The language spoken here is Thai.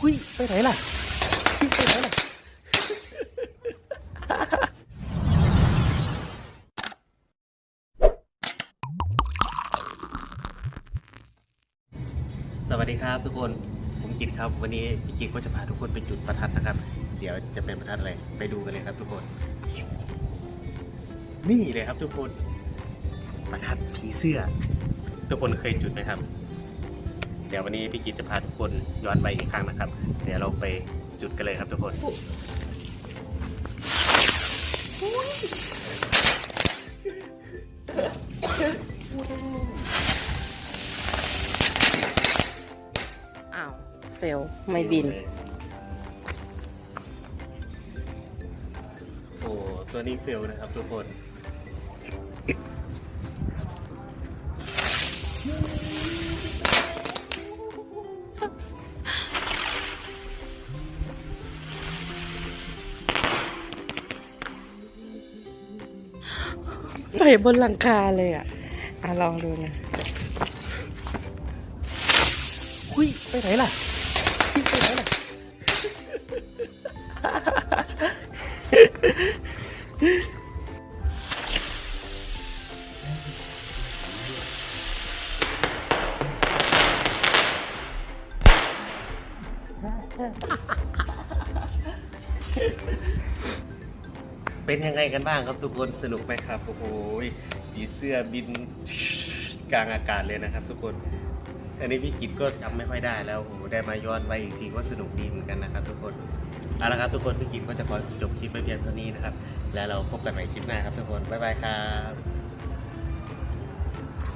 หุยไปไหนล่ะไปไหนล่ะสวัสดีครับทุกคน ผมกิตครับ วันนี้พี่กิตก็จะพาทุกคนไปจุดประทัดนะครับ เดี๋ยวจะเป็นประทัดอะไรไปดูกันเลยครับทุกคน นี่เลยครับทุกคน ประทัดผีเสื้อ ทุกคนเคยจุดไหมครับ เดี๋ยววันนี้พี่กิตจะพาทุกคนย้อนไปอีกครั้งนะครับ เดี๋ยวเราไปจุดกันเลยครับทุกคนอ้าวเฟลไม่บิน โอ้ตัวนี้เฟลนะครับทุกคน ไปบนหลังคาเลยอะอะลองดูนะหุยไปไหนล่ะไปไหนล่ะ เป็นยังไงกันบ้างครับทุกคนสนุกไหมครับโอ้โหผีเสื้อบินกลางอากาศเลยนะครับ ทุกคนอันนี้พี่กิตก็จำไม่ค่อยได้แล้วโอ้โหได้มาย้อนไปอีกทีก็สนุกดีเหมือนกันนะครับ ทุกคนเอาละครับทุกคนพี่กิตก็จะขอจบคลิปไปเพียงเท่านี้นะครับ แล้วเราพบกันใหม่คลิปหน้าครับทุกคนบ๊ายบายครับ